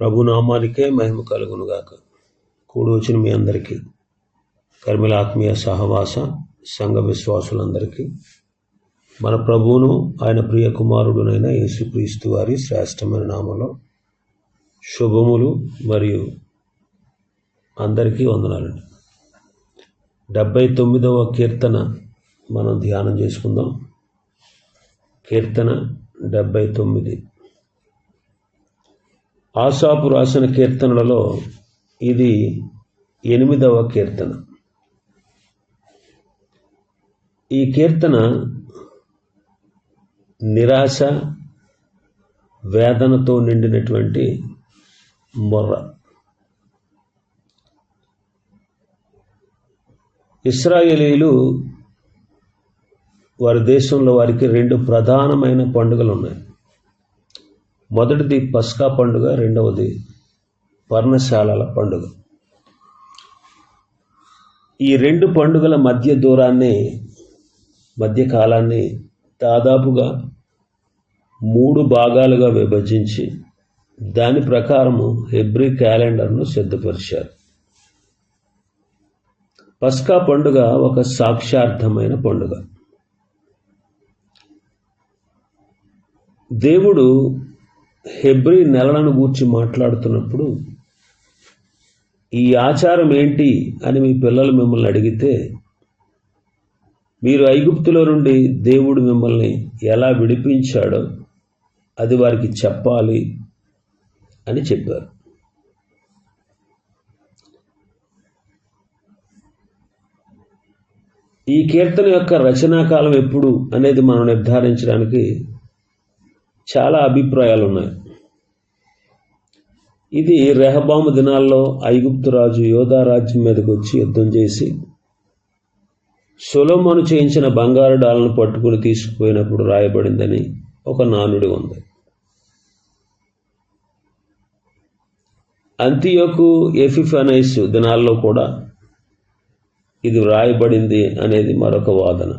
ప్రభునామానికే మహిమ కలుగునుగాక. కూడి వచ్చిన మీ అందరికీ కర్మిల ఆత్మీయ సహవాస సంఘ విశ్వాసులందరికీ మన ప్రభువును ఆయన ప్రియ కుమారుడునైన యేసుక్రీస్తు వారి శ్రేష్టమైన నామంలో శుభములు మరియు అందరికీ వందనాలండి. డెబ్బై తొమ్మిదవ కీర్తన మనం ధ్యానం చేసుకుందాం. కీర్తన డెబ్బై తొమ్మిది. ఆశాపు రాసిన కీర్తనలలో ఇది ఎనిమిదవ కీర్తన. ఈ కీర్తన నిరాశ వేదనతో నిండినటువంటి మొర్ర. ఇస్రాయేలీలు వారి దేశంలో వారికి రెండు ప్రధానమైన పండుగలు ఉన్నాయి మొదటిది పస్కా పండుగ రెండవది పర్ణశాలల పండుగ. ఈ రెండు పండుగల మధ్య దూరాన్ని మధ్య కాలాన్ని దాదాపుగా మూడు భాగాలుగా విభజించి దాని ప్రకారము హెబ్రి క్యాలెండర్ను సిద్ధపరిచారు. పస్కా పండుగ ఒక సాక్ష్యార్థమైన పండుగ. దేవుడు హెబ్రి నెలలను గూర్చి మాట్లాడుతున్నప్పుడు ఈ ఆచారం ఏంటి అని మీ పిల్లలు మిమ్మల్ని అడిగితే మీరు ఐగుప్తులో నుండి దేవుడు మిమ్మల్ని ఎలా విడిపించాడో అది వారికి చెప్పాలి అని చెప్పారు. ఈ కీర్తన యొక్క రచనాకాలం ఎప్పుడు అనేది మనం నిర్ధారించడానికి చాలా అభిప్రాయాలు ఉన్నాయి ఇది రెహబాము దినాల్లో ఐగుప్తు రాజు యోధా రాజ్యం మీదకి వచ్చి యుద్ధం చేసి సొలోమోను చేయించిన బంగారు డాలను పట్టుకుని తీసుకుపోయినప్పుడు రాయబడిందని ఒక నానుడి ఉంది. అంతియోకు ఎఫిఫనైస్ దినాల్లో కూడా ఇది వ్రాయబడింది అనేది మరొక వాదన.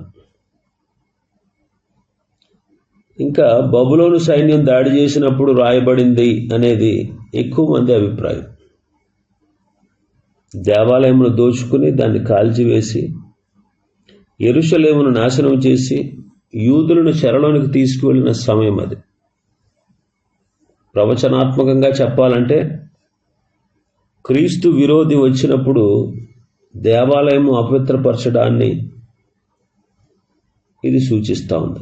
ఇంకా బబులోను సైన్యం దాడి చేసినప్పుడు రాయబడింది అనేది ఎక్కువ మంది అభిప్రాయం. దేవాలయమును దోచుకుని దాన్ని కాల్చివేసి ఎరుషలేమును నాశనం చేసి యూదులను చెరలోనికి తీసుకువెళ్ళిన సమయం అది. ప్రవచనాత్మకంగా చెప్పాలంటే క్రీస్తు విరోధి వచ్చినప్పుడు దేవాలయము అపవిత్రపరచడాన్ని ఇది సూచిస్తూ ఉంది.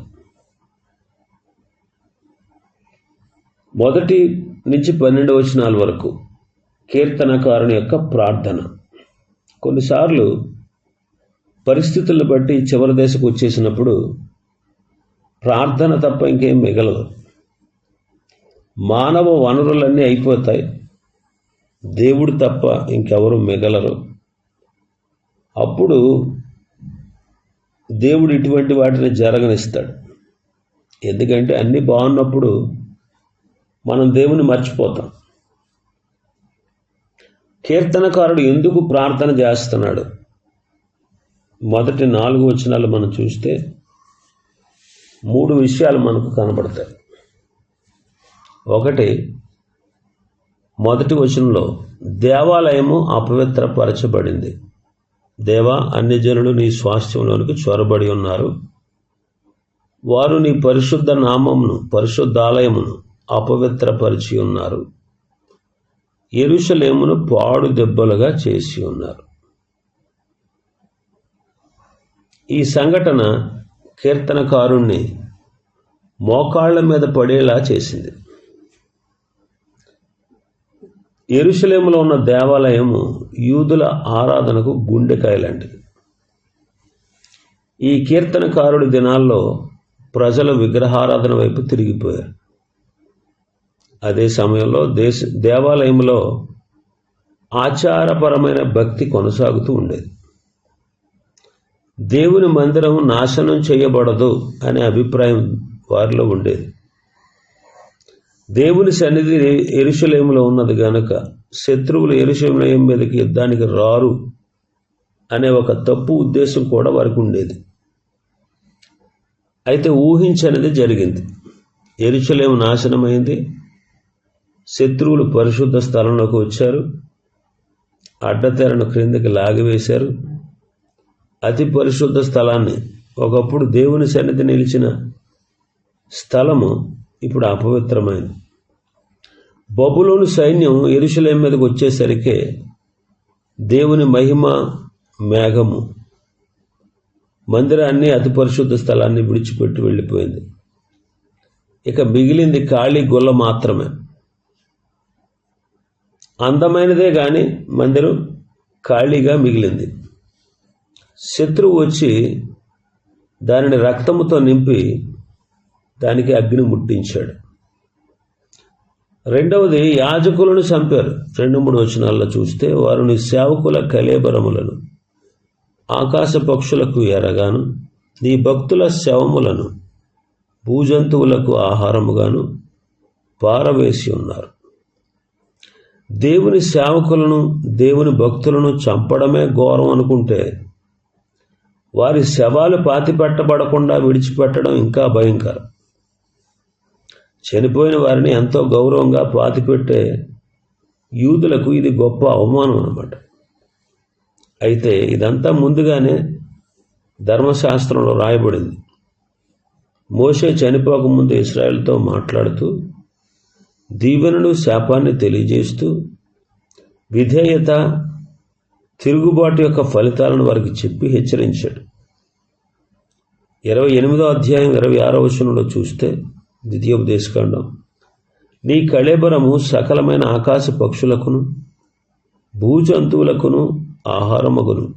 మొదటి నుంచి పన్నెండు వచనాల వరకు కీర్తనకారుని యొక్క ప్రార్థన. కొన్నిసార్లు పరిస్థితులను బట్టి చివరి దశకు వచ్చేసినప్పుడు ప్రార్థన తప్ప ఇంకేం మిగలదు. మానవ వనరులన్నీ అయిపోతాయి. దేవుడు తప్ప ఇంకెవరు మిగలరు. అప్పుడు దేవుడు ఇటువంటి వాటిని జరగనిస్తాడు. ఎందుకంటే అన్నీ బాగున్నప్పుడు మనం దేవుని మర్చిపోతాం. కీర్తనకారుడు ఎందుకు ప్రార్థన చేస్తున్నాడు? మొదటి నాలుగు వచనాలు మనం చూస్తే మూడు విషయాలు మనకు కనబడతాయి. ఒకటి మొదటి వచనంలో దేవాలయము అపవిత్రపరచబడింది. దేవా అన్ని జనులు నీ స్వాస్థ్యంలోనికి చొరబడి ఉన్నారు. వారు నీ పరిశుద్ధ నామమును పరిశుద్ధాలయమును అపవిత్రపరిచి ఉన్నారు. ఎరుషలేమును పాడు దెబ్బలుగా చేసి ఉన్నారు. ఈ సంఘటన కీర్తనకారుణ్ణి మోకాళ్ళ మీద పడేలా చేసింది. ఎరుషలేములో ఉన్న దేవాలయము యూదుల ఆరాధనకు గుండెకాయ లాంటిది. ఈ కీర్తనకారుడి దినాల్లో ప్రజలు విగ్రహారాధన వైపు తిరిగిపోయారు. అదే సమయంలో దేశ దేవాలయంలో ఆచారపరమైన భక్తి కొనసాగుతూ ఉండేది. దేవుని మందిరం నాశనం చేయబడదు అనే అభిప్రాయం వారిలో ఉండేది. దేవుని సన్నిధి ఎరుశలేములో ఉన్నది గనుక శత్రువులు ఎరుశలేం మీదకి యుద్ధానికి రారు అనే ఒక తప్పు ఉద్దేశం కూడా వారికి ఉండేది. అయితే ఊహించనిది జరిగింది. ఎరుశలేము నాశనమైంది. శత్రువులు పరిశుద్ధ స్థలంలోకి వచ్చారు. అడ్డతెరను క్రిందకి లాగివేశారు. అతి పరిశుద్ధ స్థలాన్ని ఒకప్పుడు దేవుని సన్నిధి నిలిచిన స్థలము ఇప్పుడు అపవిత్రమైంది. బబులోని సైన్యం ఎరుశలేం మీదకి వచ్చేసరికి దేవుని మహిమ మేఘము మందిరాన్ని అతి పరిశుద్ధ స్థలాన్ని విడిచిపెట్టి వెళ్ళిపోయింది. ఇక మిగిలింది ఖాళీ గుల్ల మాత్రమే. అందమైనదే కానీ మందిరం ఖాళీగా మిగిలింది. శత్రువు వచ్చి దానిని రక్తముతో నింపి దానికి అగ్ని ముట్టించాడు. రెండవది యాజకులను చంపారు. రెండు మూడు వచనాల్లో చూస్తే వారిని సేవకుల కలేబరములను ఆకాశ పక్షులకు ఎరగాను నీ భక్తుల శవములను భూజంతువులకు ఆహారముగాను పారవేసి ఉన్నారు. దేవుని సేవకులను దేవుని భక్తులను చంపడమే ఘోరం అనుకుంటే వారి శవాలు పాతిపెట్టబడకుండా విడిచిపెట్టడం ఇంకా భయంకరం. చనిపోయిన వారిని ఎంతో గౌరవంగా పాతిపెట్టే యూదులకు ఇది గొప్ప అవమానం అన్నమాట. అయితే ఇదంతా ముందుగానే ధర్మశాస్త్రంలో రాయబడింది. మోషే చనిపోకముందు ఇస్రాయల్తో మాట్లాడుతూ దీవెనను శాపాన్ని తెలియజేస్తూ విధేయత తిరుగుబాటు యొక్క ఫలితాలను వారికి చెప్పి హెచ్చరించాడు. ఇరవై ఎనిమిదో అధ్యాయం ఇరవై ఆరో వచనంలో చూస్తే ద్వితీయోపదేశకాండం నీ కళేబరము సకలమైన ఆకాశ పక్షులకును భూజంతువులకును ఆహారమగును.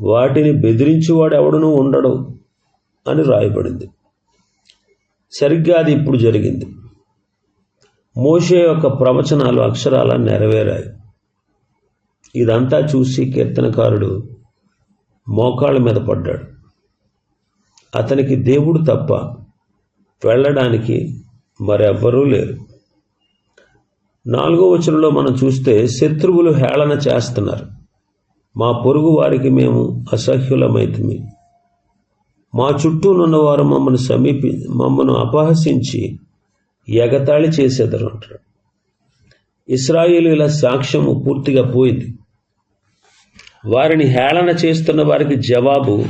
వాటిని బెదిరించేవాడు ఎవడనూ ఉండడు అని రాయబడింది. సరిగ్గా అది ఇప్పుడు జరిగింది. మోషే యొక్క ప్రవచనాలు అక్షరాల నెరవేరాయి. ఇదంతా చూసి కీర్తనకారుడు మోకాళ్ళ మీద పడ్డాడు. అతనికి దేవుడు తప్ప వెళ్ళడానికి మరెవ్వరూ లేరు. నాలుగో వచనంలో మనం చూస్తే శత్రువులు హేళన చేస్తున్నారు. మా పొరుగు వారికి మేము అసహ్యులమైతిమి. మా చుట్టూనున్నవారు మమ్మల్ని సమీపి మమ్మను అపహసించి ఎగతాళి చేసేదరు అంటాడు. ఇస్రాయేలీల సాక్ష్యము పూర్తిగా పోయింది. వారిని హేళన చేస్తున్న వారికి జవాబు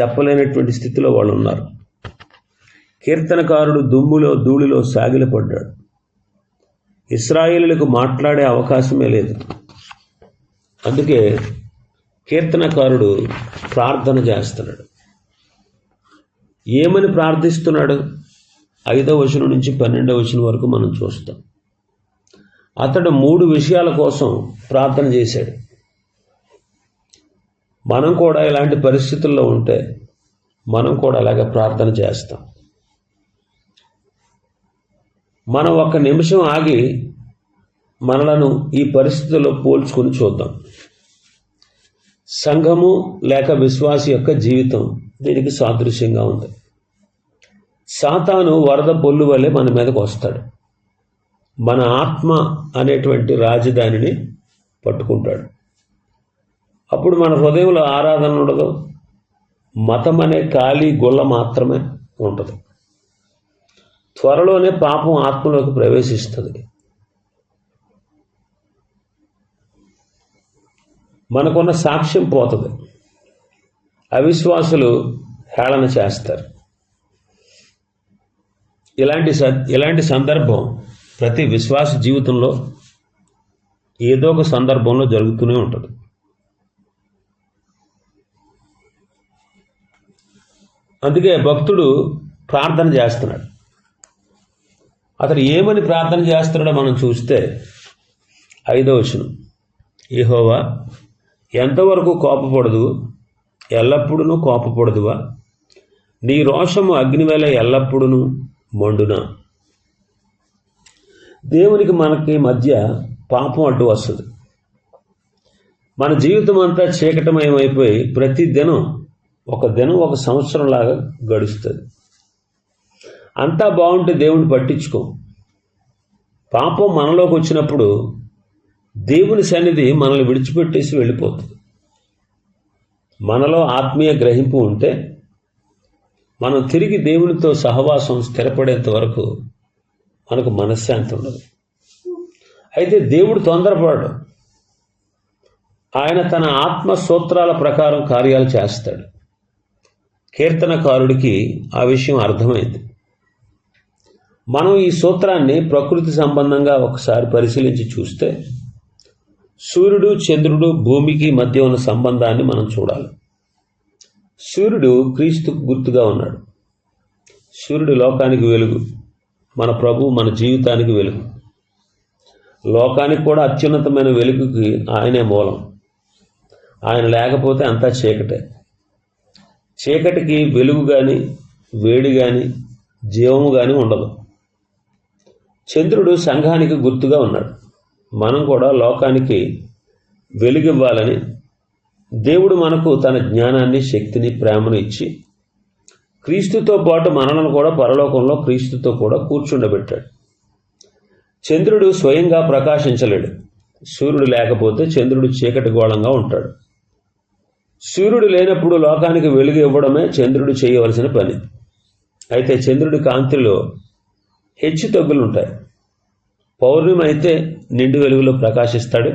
చెప్పలేనటువంటి స్థితిలో వాళ్ళు ఉన్నారు. కీర్తనకారుడు దుమ్ములో ధూళిలో సాగిలపడ్డాడు. ఇస్రాయేలులకు మాట్లాడే అవకాశమే లేదు. అందుకే కీర్తనకారుడు ప్రార్థన చేస్తున్నాడు. ఏమని ప్రార్థిస్తున్నాడు? ఐదవ వచనం నుంచి పన్నెండవ వచనం వరకు మనం చూస్తాం. అతడు మూడు విషయాల కోసం ప్రార్థన చేశాడు. మనం కూడా ఇలాంటి పరిస్థితుల్లో ఉంటే మనం కూడా అలాగే ప్రార్థన చేస్తాం. మనం ఒక నిమిషం ఆగి మనలను ఈ పరిస్థితుల్లో పోల్చుకొని చూద్దాం. సంఘము లేక విశ్వాసి యొక్క జీవితం దీనికి సాదృశ్యంగా ఉంది. సాతాను వరద పొల్లు వల్లే మన మీదకు వస్తాడు. మన ఆత్మ అనేటువంటి రాజధానిని పట్టుకుంటాడు. అప్పుడు మన హృదయంలో ఆరాధన ఉండదు. మతం అనే ఖాళీ గుళ్ళ మాత్రమే ఉంటుంది. త్వరలోనే పాపం ఆత్మలోకి ప్రవేశిస్తుంది. మనకున్న సాక్ష్యం పోతుంది. అవిశ్వాసులు హేళన చేస్తారు. ఇలాంటి స ఇలాంటి సందర్భం ప్రతి విశ్వాస జీవితంలో ఏదో ఒక సందర్భంలో జరుగుతూనే ఉంటుంది. అందుకే భక్తుడు ప్రార్థన చేస్తున్నాడు. అతడు ఏమని ప్రార్థన చేస్తున్నాడో మనం చూస్తే ఐదో వచనం. ఏహోవా ఎంతవరకు కోపపడదు? ఎల్లప్పుడూ కోపపడదువా? నీ రోషము అగ్నివేళ ఎల్లప్పుడూ మండున. దేవునికి మనకి మధ్య పాపం అడ్డు వస్తుంది. మన జీవితం అంతా చీకటమయమైపోయి ప్రతి దినం ఒక దినం ఒక సంవత్సరం లాగా గడుస్తుంది. అంతా బాగుంటే దేవుని పట్టించుకో. పాపం మనలోకి వచ్చినప్పుడు దేవుని సన్నిధి మనల్ని విడిచిపెట్టేసి వెళ్ళిపోతుంది. మనలో ఆత్మీయ గ్రహింపు ఉంటే మనం తిరిగి దేవునితో సహవాసం స్థిరపడేంత వరకు మనకు మనశ్శాంతి ఉండదు. అయితే దేవుడు తొందరపడడు. ఆయన తన ఆత్మ సూత్రాల ప్రకారం కార్యాలు చేస్తాడు. కీర్తనకారుడికి ఆ విషయం అర్థమైంది. మనం ఈ సూత్రాన్ని ప్రకృతి సంబంధంగా ఒకసారి పరిశీలించి చూస్తే సూర్యుడు చంద్రుడు భూమికి మధ్య ఉన్న సంబంధాన్ని మనం చూడాలి. సూర్యుడు క్రీస్తుకు గుర్తుగా ఉన్నాడు. సూర్యుడు లోకానికి వెలుగు మన ప్రభు మన జీవితానికి వెలుగు. లోకానికి కూడా అత్యున్నతమైన వెలుగుకి ఆయనే మూలం. ఆయన లేకపోతే అంతా చీకటే. చీకటికి వెలుగు కానీ వేడి కానీ జీవము కానీ ఉండదు. చంద్రుడు సంఘానికి గుర్తుగా ఉన్నాడు. మనం కూడా లోకానికి వెలుగివ్వాలని దేవుడు మనకు తన జ్ఞానాన్ని శక్తిని ప్రేమను ఇచ్చి క్రీస్తుతో పాటు మనలను కూడా పరలోకంలో క్రీస్తుతో కూడా కూర్చుండబెట్టాడు. చంద్రుడు స్వయంగా ప్రకాశించలేడు. సూర్యుడు లేకపోతే చంద్రుడు చీకటి గోళంగా ఉంటాడు. సూర్యుడు లేనప్పుడు లోకానికి వెలుగు ఇవ్వడమే చంద్రుడు చేయవలసిన పని. అయితే చంద్రుడి కాంతిలో హెచ్చు తగ్గులు ఉంటాయి. పౌర్ణమి అయితే నిండు వెలుగులో ప్రకాశిస్తాడు.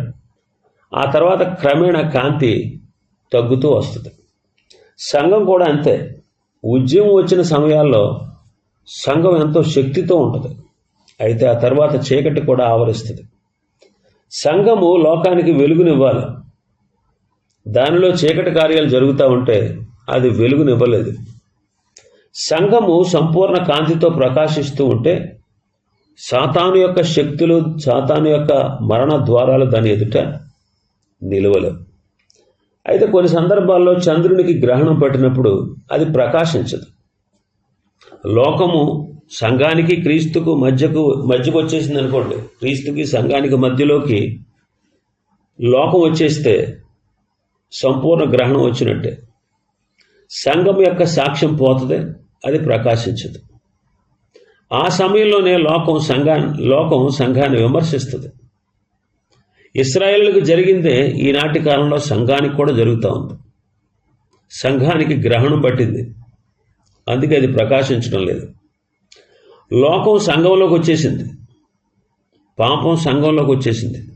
ఆ తర్వాత క్రమేణా కాంతి తగ్గుతూ వస్తుంది. సంఘం కూడా అంతే. ఉద్యమం వచ్చిన సమయాల్లో సంఘం ఎంతో శక్తితో ఉంటుంది. అయితే ఆ తర్వాత చీకటి కూడా ఆవరిస్తుంది. సంఘము లోకానికి వెలుగునివ్వాలి. దానిలో చీకటి కార్యాలు జరుగుతూ ఉంటే అది వెలుగునివ్వలేదు. సంఘము సంపూర్ణ కాంతితో ప్రకాశిస్తూ ఉంటే సాతాను యొక్క శక్తులు సాతాను యొక్క మరణ ద్వారాలు దాని ఎదుట నిలవలేవు. అయితే కొన్ని సందర్భాల్లో చంద్రునికి గ్రహణం పట్టినప్పుడు అది ప్రకాశించదు. లోకము సంఘానికి క్రీస్తుకు మధ్యకు మధ్యకు వచ్చేసింది అనుకోండి క్రీస్తుకి సంఘానికి మధ్యలోకి లోకం వచ్చేస్తే సంపూర్ణ గ్రహణం వచ్చినట్టే. సంఘం యొక్క సాక్ష్యం పోతుంది అది ప్రకాశించదు. ఆ సమయంలోనే లోకం సంఘా లోకం సంఘాన్ని విమర్శిస్తుంది. ఇస్రాయేళ్ళకు జరిగిందే ఈనాటి కాలంలో సంఘానికి కూడా జరుగుతూ ఉంది. సంఘానికి గ్రహణం పట్టింది. అందుకే అది ప్రకాశించడం లేదు. లోకం సంఘంలోకి వచ్చేసింది. పాపం సంఘంలోకి వచ్చేసింది.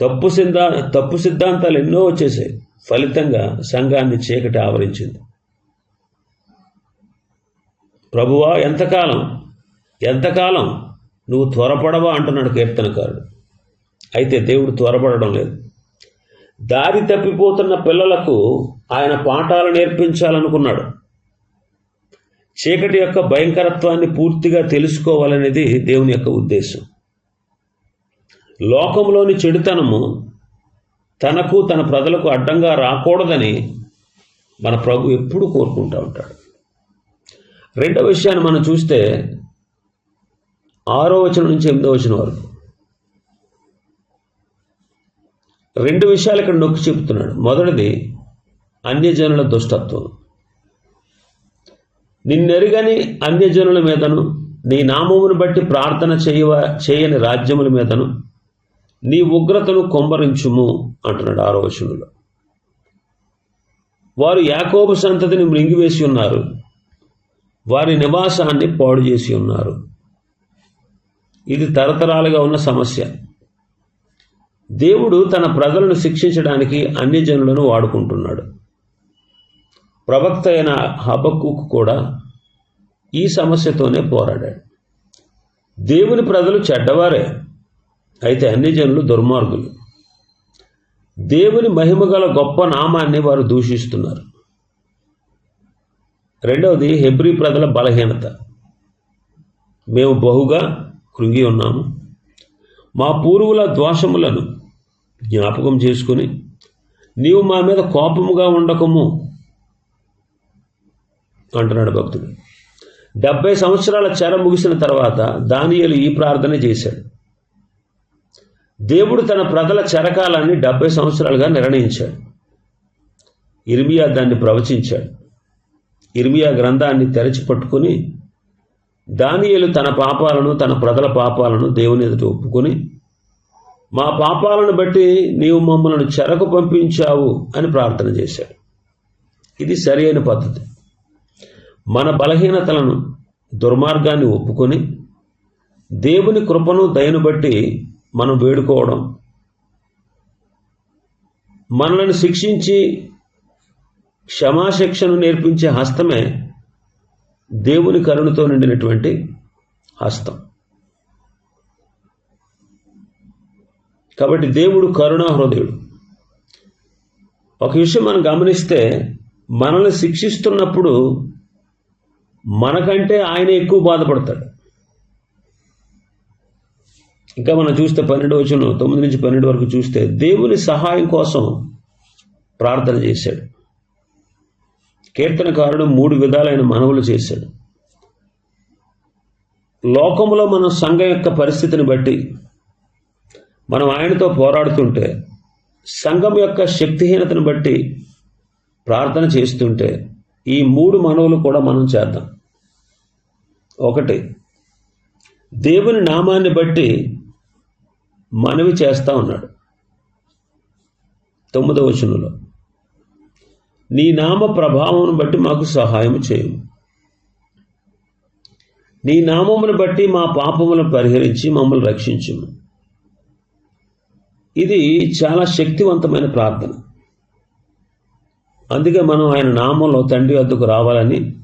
తప్పు సిద్ధా తప్పు సిద్ధాంతాలు ఎన్నో వచ్చేసాయి. ఫలితంగా సంఘాన్ని చీకటి ఆవరించింది. ప్రభువా ఎంతకాలం? ఎంతకాలం? నువ్వు త్వరపడవా అంటున్నాడు కీర్తనకారుడు. అయితే దేవుడు త్వరపడడం లేదు. దారి తప్పిపోతున్న పిల్లలకు ఆయన పాఠాలు నేర్పించాలనుకున్నాడు. చీకటి యొక్క భయంకరత్వాన్ని పూర్తిగా తెలుసుకోవాలనేది దేవుని యొక్క ఉద్దేశం. లోకంలోని చెడుతనము తనకు తన ప్రజలకు అడ్డంగా రాకూడదని మన ప్రభు ఎప్పుడు కోరుకుంటూ ఉంటాడు. రెండో విషయాన్ని మనం చూస్తే ఆరో వచనం నుంచి ఎనిమిదో వచనం వరకు. రెండు విషయాలు ఇక్కడ నొక్కి చెబుతున్నాడు. మొదటిది అన్యజనుల దుష్టత్వం. నిన్నెరుగని అన్యజనుల మీదను నీ నామమును బట్టి ప్రార్థన చేయవ చేయని రాజ్యముల మీదను నీ ఉగ్రతను కొంబరించుము అంటున్నాడు ఆరో వచనంలో వారు యాకోబు సంతతిని మృంగివేసి ఉన్నారు. వారి నివాసాన్ని పాడు చేసి ఉన్నారు. ఇది తరతరాలుగా ఉన్న సమస్య. దేవుడు తన ప్రజలను శిక్షించడానికి అన్ని జనులను వాడుకుంటున్నాడు. ప్రవక్త అయిన హబక్కు కూడా ఈ సమస్యతోనే పోరాడాడు. దేవుని ప్రజలు చెడ్డవారే అయితే అన్ని జనులు దుర్మార్గులు. దేవుని మహిమగల గొప్ప నామాన్ని వారు దూషిస్తున్నారు. రెండవది హెబ్రి ప్రజల బలహీనత. మేము బహుగా కృంగి ఉన్నాము. మా పూర్వుల దోషములను జ్ఞాపకం చేసుకుని నీవు మా మీద కోపముగా ఉండకము అంటున్నాడు భక్తుడు. డెబ్బై సంవత్సరాల చెర ముగిసిన తర్వాత దానియలు ఈ ప్రార్థన చేశాడు. దేవుడు తన ప్రజల చెరకాలాన్ని డెబ్బై సంవత్సరాలుగా నిర్ణయించాడు. ఇర్మియా దాన్ని ప్రవచించాడు. ఇర్మియా గ్రంథాన్ని తెరచి పట్టుకుని దానియలు తన పాపాలను తన ప్రజల పాపాలను దేవుని ఎదుట ఒప్పుకొని మా పాపాలను బట్టి నీవు మమ్మల్ని చెరకు పంపించావు అని ప్రార్థన చేశాడు. ఇది సరి అయిన పద్ధతి. మన బలహీనతలను దుర్మార్గాన్ని ఒప్పుకొని దేవుని కృపను దయను బట్టి మనం వేడుకోవడం. మనల్ని శిక్షించి క్షమాశిక్షను నేర్పించే హస్తమే దేవుని కరుణతో నిండినటువంటి హస్తం. కాబట్టి దేవుడు కరుణా హృదయుడు. ఒక విషయం మనం గమనిస్తే మనల్ని శిక్షిస్తున్నప్పుడు మనకంటే ఆయన ఎక్కువ బాధపడతాడు. ఇంకా మనం చూస్తే పన్నెండు వచ్చిన తొమ్మిది నుంచి పన్నెండు వరకు చూస్తే దేవుని సహాయం కోసం ప్రార్థన చేశాడు. కీర్తనకారుడు మూడు విధాలైన మనవులు చేశాడు. లోకంలో మన సంఘం యొక్క పరిస్థితిని బట్టి మనం ఆయనతో పోరాడుతుంటే సంఘం యొక్క శక్తిహీనతను బట్టి ప్రార్థన చేస్తుంటే ఈ మూడు మనవులు కూడా మనం చేద్దాం. ఒకటి దేవుని నామాన్ని బట్టి మనవి చేస్తా ఉన్నాడు. తొమ్మిదవ వచనంలో నీ నామ ప్రభావం బట్టి మాకు సహాయం చేయము నీ నామమును బట్టి మా పాపములను పరిహరించి మమ్మల్ని రక్షించుము. ఇది చాలా శక్తివంతమైన ప్రార్థన. అందుకే మనం ఆయన నామంలో తండ్రి వద్దకు రావాలని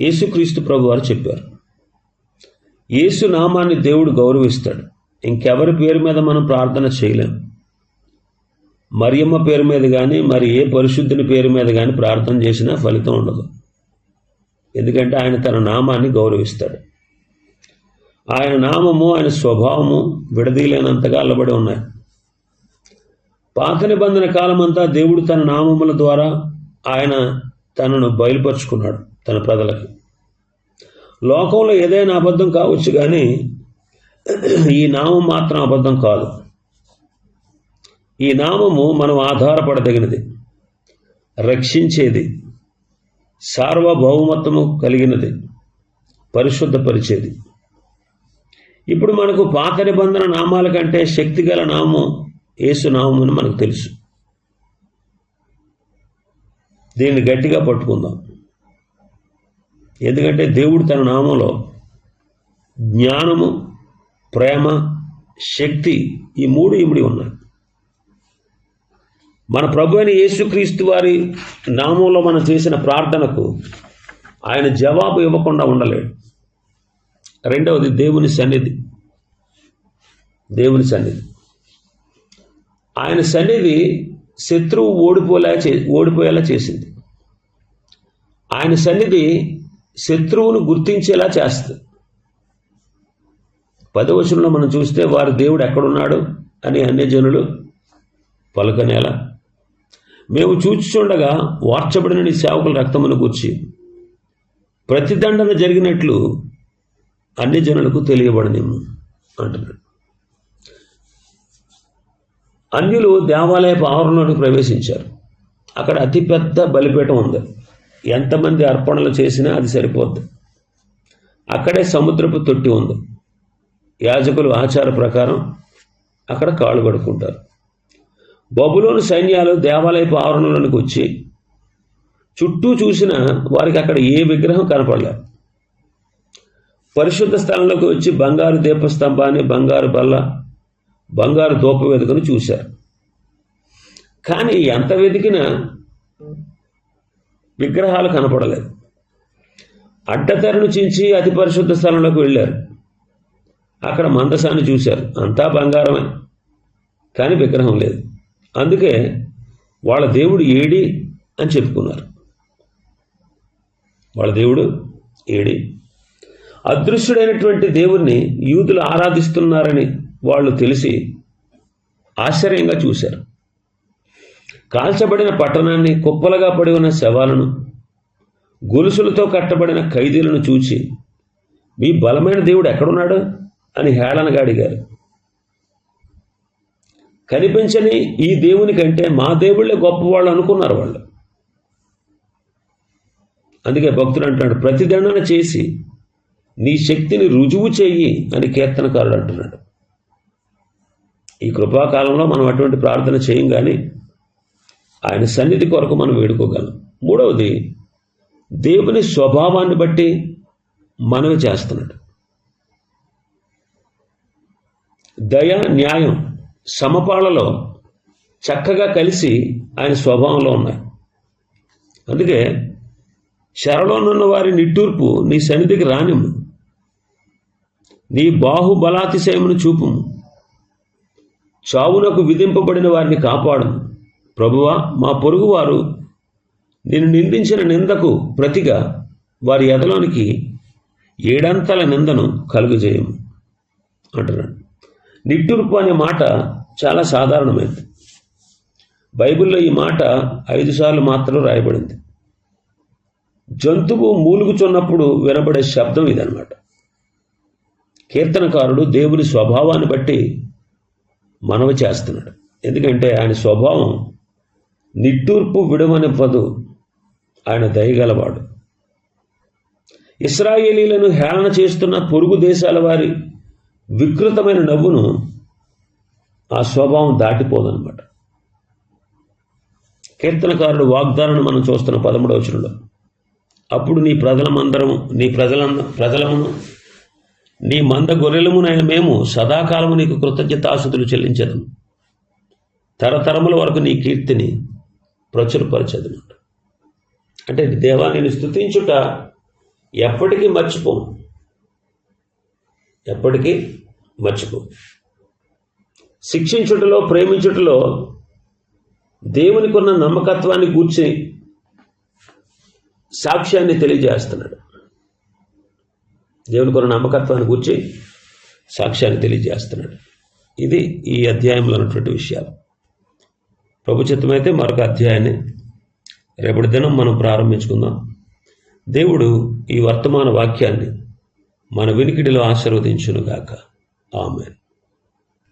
యేసుక్రీస్తు ప్రభు వారు చెప్పారు. యేసు నామాన్ని దేవుడు గౌరవిస్తాడు. ఇంకెవరి పేరు మీద మనం ప్రార్థన చేయలేం. మరియమ్మ పేరు మీద కానీ మరి ఏ పరిశుద్ధుని పేరు మీద కానీ ప్రార్థన చేసినా ఫలితం ఉండదు. ఎందుకంటే ఆయన తన నామాన్ని గౌరవిస్తాడు. ఆయన నామము ఆయన స్వభావము విడదీయలేనంతగా అల్లబడి ఉన్నాయి. పాత నిబంధన కాలమంతా దేవుడు తన నామముల ద్వారా ఆయన తనను బయలుపరుచుకున్నాడు తన ప్రజలకి. లోకంలో ఏదైనా అబద్ధం కావచ్చు కానీ ఈ నామం మాత్రం అబద్ధం కాదు. ఈ నామము మనం ఆధారపడదగినది రక్షించేది సార్వభౌమత్వము కలిగినది పరిశుద్ధపరిచేది. ఇప్పుడు మనకు పాత నిబంధన నామాల కంటే శక్తిగల నామం ఏసునామం అని మనకు తెలుసు. దీన్ని గట్టిగా పట్టుకుందాం. ఎందుకంటే దేవుడు తన నామంలో జ్ఞానము ప్రేమ శక్తి ఈ మూడు ఇమిడి ఉన్నాయి. మన ప్రభు అయిన యేసుక్రీస్తు వారి నామంలో మనం చేసిన ప్రార్థనకు ఆయన జవాబు ఇవ్వకుండా ఉండలేడు. రెండవది దేవుని సన్నిధి. దేవుని సన్నిధి. ఆయన సన్నిధి శత్రువు ఓడిపోలే చే ఓడిపోయేలా చేసింది. ఆయన సన్నిధి శత్రువును గుర్తించేలా చేస్తుంది. పదవచనంలో మనం చూస్తే వారి దేవుడు ఎక్కడున్నాడు అని అన్యజనులు పలుకనేలా మేము చూచుచుండగా వార్చబడిన నీ సేవకుల రక్తమును కూర్చి ప్రతిదండన జరిగినట్లు అన్ని జనులకు తెలియబడనేము అంటున్నాడు. అన్యులు దేవాలయపు ఆవరణలోకి ప్రవేశించారు. అక్కడ అతిపెద్ద బలిపీఠం ఉంది. ఎంతమంది అర్పణలు చేసినా అది సరిపోద్ది. అక్కడే సముద్రపు తొట్టి ఉంది. యాజకులు ఆచార ప్రకారం అక్కడ కాళ్ళు కడుక్కుంటారు. బబులోని సైన్యాలు దేవాలయపు ఆవరణలోనికి వచ్చి చుట్టూ చూసిన వారికి అక్కడ ఏ విగ్రహం కనపడలేదు. పరిశుద్ధ స్థలంలోకి వచ్చి బంగారు దీపస్తంభాన్ని బంగారు బల్ల బంగారు దూప వెతుకను చూశారు. కానీ ఎంత వెతికినా విగ్రహాలు కనపడలేదు. అడ్డతెరను చించి అతి పరిశుద్ధ స్థలంలోకి వెళ్ళారు. అక్కడ మందసాన్ని చూశారు. అంతా బంగారమే కానీ విగ్రహం లేదు. అందుకే వాళ్ళ దేవుడు ఏడి అని చెప్పుకున్నారు. వాళ్ళ దేవుడు ఏడి? అదృశ్యుడైనటువంటి దేవుణ్ణి యూదులు ఆరాధిస్తున్నారని వాళ్ళు తెలిసి ఆశ్చర్యంగా చూశారు. కాల్చబడిన పట్టణాన్ని కుప్పలుగా పడి ఉన్న శవాలను గొలుసులతో కట్టబడిన ఖైదీలను చూచి మీ బలమైన దేవుడు ఎక్కడున్నాడు? అని హేళనగా అడిగారు. కనిపించని ఈ దేవుని కంటే మా దేవుళ్ళే గొప్పవాళ్ళు అనుకున్నారు వాళ్ళు. అందుకే భక్తుడు అంటున్నాడు ప్రతిదండన చేసి నీ శక్తిని రుజువు చేయి అని కీర్తనకారుడు అంటున్నాడు. ఈ కృపాకాలంలో మనం అటువంటి ప్రార్థన చేయం కానీ ఆయన సన్నిధి కొరకు మనం వేడుకోగలం. మూడవది దేవుని స్వభావాన్ని బట్టి మనవి చేస్తున్నాడు. దయ న్యాయం సమపాళలో చక్కగా కలిసి ఆయన స్వభావంలో ఉన్నాయి. అందుకే చెరలోనున్న వారి నిట్టూర్పు నీ సన్నిధికి రానిము నీ బాహుబలాతిశయమును చూపుము. చావునకు విధింపబడిన వారిని కాపాడు. ప్రభువా మా పొరుగువారు నేను నిందించిన నిందకు ప్రతిగా వారి ఎదలోనికి ఏడంతల నిందను కలుగజేయము అంటున్నాడు. నిట్టూర్పు అనే మాట చాలా సాధారణమైనది బైబిల్లో ఈ మాట ఐదు సార్లు మాత్రం రాయబడింది. జంతువు మూలుగుచున్నప్పుడు వినబడే శబ్దం ఇదనమాట కీర్తనకారుడు దేవుని స్వభావాన్ని బట్టి మనవి చేస్తున్నాడు. ఎందుకంటే ఆయన స్వభావం నిట్టూర్పు విడమనివ్వదు. ఆయన దయగలవాడు. ఇస్రాయేలీలను హేళన చేస్తున్న పొరుగు దేశాల వారి వికృతమైన నవ్వును ఆ స్వభావం దాటిపోదనమాట కీర్తనకారుడు వాగ్దానాన్ని మనం చూస్తున్న పదమూడవచనంలో అప్పుడు నీ ప్రజలమందరం నీ ప్రజలంద ప్రజలమును నీ మంద గొర్రెలమునైన మేము సదాకాలము నీకు కృతజ్ఞతాసుతులు చెల్లించదు తరతరముల వరకు నీ కీర్తిని ప్రచురపరచదు అంటే దేవా నేను స్థుతించుట ఎప్పటికీ మర్చిపో ఎప్పటికీ మర్చిపో శిక్షించుటలో ప్రేమించుటలో దేవునికి ఉన్న నమ్మకత్వాన్ని గూర్చి సాక్ష్యాన్ని తెలియజేస్తున్నాడు. దేవునికి ఉన్న నమ్మకత్వాన్ని గూర్చి సాక్ష్యాన్ని తెలియజేస్తున్నాడు. ఇది ఈ అధ్యాయంలో ఉన్నటువంటి విషయాలు. ప్రభుచిత్తమైతే మరొక అధ్యాయాన్ని రేపటి దినం మనం ప్రారంభించుకుందాం. దేవుడు ఈ వర్తమాన వాక్యాన్ని మన వినికిడిలో ఆశీర్వదించునుగాక. ఆమెన్.